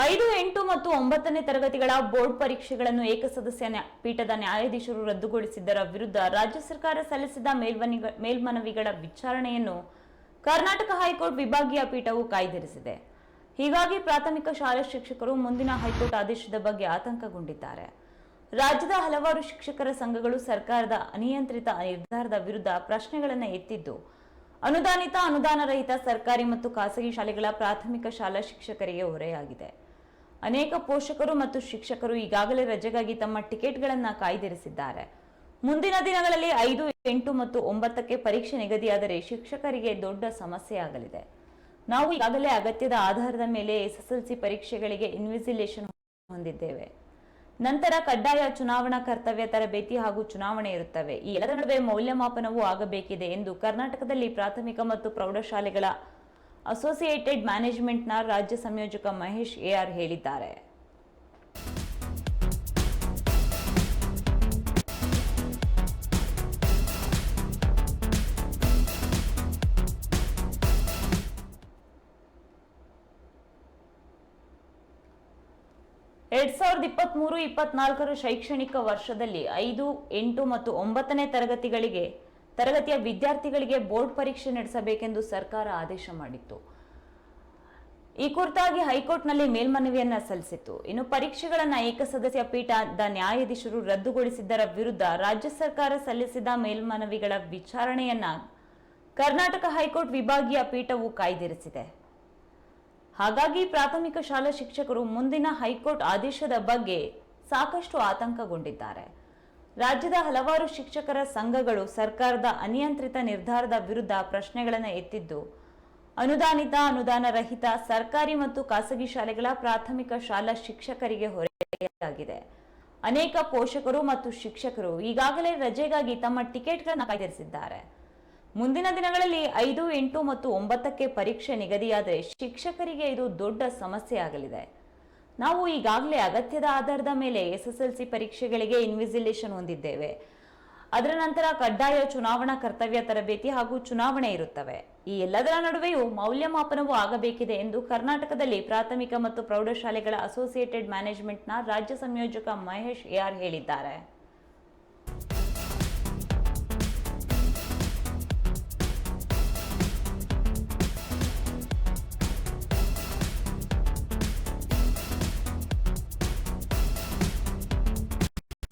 ಐದು, ಎಂಟು ಮತ್ತು ಒಂಬತ್ತನೇ ತರಗತಿಗಳ ಬೋರ್ಡ್ ಪರೀಕ್ಷೆಗಳನ್ನು ಏಕಸದಸ್ಯ ಪೀಠದ ನ್ಯಾಯಾಧೀಶರು ರದ್ದುಗೊಳಿಸಿದ್ದರ ವಿರುದ್ಧ ರಾಜ್ಯ ಸರ್ಕಾರ ಸಲ್ಲಿಸಿದ ಮೇಲ್ಮನಿ ಮೇಲ್ಮನವಿಗಳ ವಿಚಾರಣೆಯನ್ನು ಕರ್ನಾಟಕ ಹೈಕೋರ್ಟ್ ವಿಭಾಗೀಯ ಪೀಠವು ಕಾಯ್ದಿರಿಸಿದೆ. ಹೀಗಾಗಿ ಪ್ರಾಥಮಿಕ ಶಾಲಾ ಶಿಕ್ಷಕರು ಮುಂದಿನ ಹೈಕೋರ್ಟ್ ಆದೇಶದ ಬಗ್ಗೆ ಆತಂಕಗೊಂಡಿದ್ದಾರೆ. ರಾಜ್ಯದ ಹಲವಾರು ಶಿಕ್ಷಕರ ಸಂಘಗಳು ಸರ್ಕಾರದ ಅನಿಯಂತ್ರಿತ ನಿರ್ಧಾರದ ವಿರುದ್ಧ ಪ್ರಶ್ನೆಗಳನ್ನು ಎತ್ತಿದ್ದು, ಅನುದಾನಿತ ಅನುದಾನರಹಿತ ಸರ್ಕಾರಿ ಮತ್ತು ಖಾಸಗಿ ಶಾಲೆಗಳ ಪ್ರಾಥಮಿಕ ಶಾಲಾ ಶಿಕ್ಷಕರಿಗೆ ಹೊರೆಯಾಗಿದೆ. ಅನೇಕ ಪೋಷಕರು ಮತ್ತು ಶಿಕ್ಷಕರು ಈಗಾಗಲೇ ರಜೆಗಾಗಿ ತಮ್ಮ ಟಿಕೆಟ್ಗಳನ್ನು ಕಾಯ್ದಿರಿಸಿದ್ದಾರೆ. ಮುಂದಿನ ದಿನಗಳಲ್ಲಿ ಐದು, ಎಂಟು ಮತ್ತು ಒಂಬತ್ತಕ್ಕೆ ಪರೀಕ್ಷೆ ನಿಗದಿಯಾದರೆ ಶಿಕ್ಷಕರಿಗೆ ದೊಡ್ಡ ಸಮಸ್ಯೆಯಾಗಲಿದೆ. ನಾವು ಈಗಾಗಲೇ ಅಗತ್ಯದ ಆಧಾರದ ಮೇಲೆ ಎಸ್ಎಸ್ಎಲ್ಸಿ ಪರೀಕ್ಷೆಗಳಿಗೆ ಇನ್ವಿಸಿಲೇಷನ್ ಹೊಂದಿದ್ದೇವೆ. ನಂತರ ಕಡ್ಡಾಯ ಚುನಾವಣಾ ಕರ್ತವ್ಯ ತರಬೇತಿ ಹಾಗೂ ಚುನಾವಣೆ ಇರುತ್ತವೆ. ಈ ಎಲ್ಲರ ನಡುವೆ ಮೌಲ್ಯಮಾಪನವೂ ಆಗಬೇಕಿದೆ ಎಂದು ಕರ್ನಾಟಕದಲ್ಲಿ ಪ್ರಾಥಮಿಕ ಮತ್ತು ಪ್ರೌಢಶಾಲೆಗಳ ಅಸೋಸಿಯೇಟೆಡ್ ಮ್ಯಾನೇಜ್ಮೆಂಟ್ನ ರಾಜ್ಯ ಸಂಯೋಜಕ ಮಹೇಶ್ ಎಆರ್ ಹೇಳಿದ್ದಾರೆ. ಎರಡ್ ಸಾವಿರದ ಇಪ್ಪತ್ತ್ ಮೂರು ಇಪ್ಪತ್ನಾಲ್ಕರ ಶೈಕ್ಷಣಿಕ ವರ್ಷದಲ್ಲಿ ಐದು, ಎಂಟು ಮತ್ತು ಒಂಬತ್ತನೇ ತರಗತಿಗಳಿಗೆ ತರಗತಿಯ ವಿದ್ಯಾರ್ಥಿಗಳಿಗೆ ಬೋರ್ಡ್ ಪರೀಕ್ಷೆ ನಡೆಸಬೇಕೆಂದು ಸರ್ಕಾರ ಆದೇಶ ಮಾಡಿತ್ತು. ಈ ಕುರಿತಾಗಿ ಹೈಕೋರ್ಟ್ನಲ್ಲಿ ಮೇಲ್ಮನವಿಯನ್ನ ಸಲ್ಲಿಸಿತ್ತು. ಇನ್ನು ಪರೀಕ್ಷೆಗಳನ್ನು ಏಕಸದಸ್ಯ ಪೀಠದ ನ್ಯಾಯಾಧೀಶರು ರದ್ದುಗೊಳಿಸಿದ್ದರ ವಿರುದ್ಧ ರಾಜ್ಯ ಸರ್ಕಾರ ಸಲ್ಲಿಸಿದ ಮೇಲ್ಮನವಿಗಳ ವಿಚಾರಣೆಯನ್ನ ಕರ್ನಾಟಕ ಹೈಕೋರ್ಟ್ ವಿಭಾಗೀಯ ಪೀಠವು ಕಾಯ್ದಿರಿಸಿದೆ. ಹಾಗಾಗಿ ಪ್ರಾಥಮಿಕ ಶಾಲಾ ಶಿಕ್ಷಕರು ಮುಂದಿನ ಹೈಕೋರ್ಟ್ ಆದೇಶದ ಬಗ್ಗೆ ಸಾಕಷ್ಟು ಆತಂಕಗೊಂಡಿದ್ದಾರೆ. ರಾಜ್ಯದ ಹಲವಾರು ಶಿಕ್ಷಕರ ಸಂಘಗಳು ಸರ್ಕಾರದ ಅನಿಯಂತ್ರಿತ ನಿರ್ಧಾರದ ವಿರುದ್ಧ ಪ್ರಶ್ನೆಗಳನ್ನು ಎತ್ತಿದ್ದು, ಅನುದಾನಿತ ಅನುದಾನ ರಹಿತ ಸರ್ಕಾರಿ ಮತ್ತು ಖಾಸಗಿ ಶಾಲೆಗಳ ಪ್ರಾಥಮಿಕ ಶಾಲಾ ಶಿಕ್ಷಕರಿಗೆ ಹೊರೆಯಾಗಿದೆ. ಅನೇಕ ಪೋಷಕರು ಮತ್ತು ಶಿಕ್ಷಕರು ಈಗಾಗಲೇ ರಜೆಗಾಗಿ ತಮ್ಮ ಟಿಕೆಟ್ಗಳನ್ನು ಕಾಯ್ದಿರಿಸಿದ್ದಾರೆ. ಮುಂದಿನ ದಿನಗಳಲ್ಲಿ ಐದು, ಎಂಟು ಮತ್ತು ಒಂಬತ್ತಕ್ಕೆ ಪರೀಕ್ಷೆ ನಿಗದಿಯಾದರೆ ಶಿಕ್ಷಕರಿಗೆ ಇದು ದೊಡ್ಡ ಸಮಸ್ಯೆಯಾಗಲಿದೆ. ನಾವು ಈಗಾಗಲೇ ಅಗತ್ಯದ ಆಧಾರದ ಮೇಲೆ ಎಸ್ ಎಸ್ ಎಲ್ ಸಿ ಪರೀಕ್ಷೆಗಳಿಗೆ ಇನ್ವಿಸಿಲೇಷನ್ ಹೊಂದಿದ್ದೇವೆ. ಅದರ ನಂತರ ಕಡ್ಡಾಯ ಚುನಾವಣಾ ಕರ್ತವ್ಯ ತರಬೇತಿ ಹಾಗೂ ಚುನಾವಣೆ ಇರುತ್ತವೆ. ಈ ಎಲ್ಲದರ ನಡುವೆಯೂ ಮೌಲ್ಯಮಾಪನವೂ ಆಗಬೇಕಿದೆ ಎಂದು ಕರ್ನಾಟಕದಲ್ಲಿ ಪ್ರಾಥಮಿಕ ಮತ್ತು ಪ್ರೌಢಶಾಲೆಗಳ ಅಸೋಸಿಯೇಟೆಡ್ ಮ್ಯಾನೇಜ್ಮೆಂಟ್ನ ರಾಜ್ಯ ಸಂಯೋಜಕ ಮಹೇಶ್ ಎಆರ್ ಹೇಳಿದ್ದಾರೆ.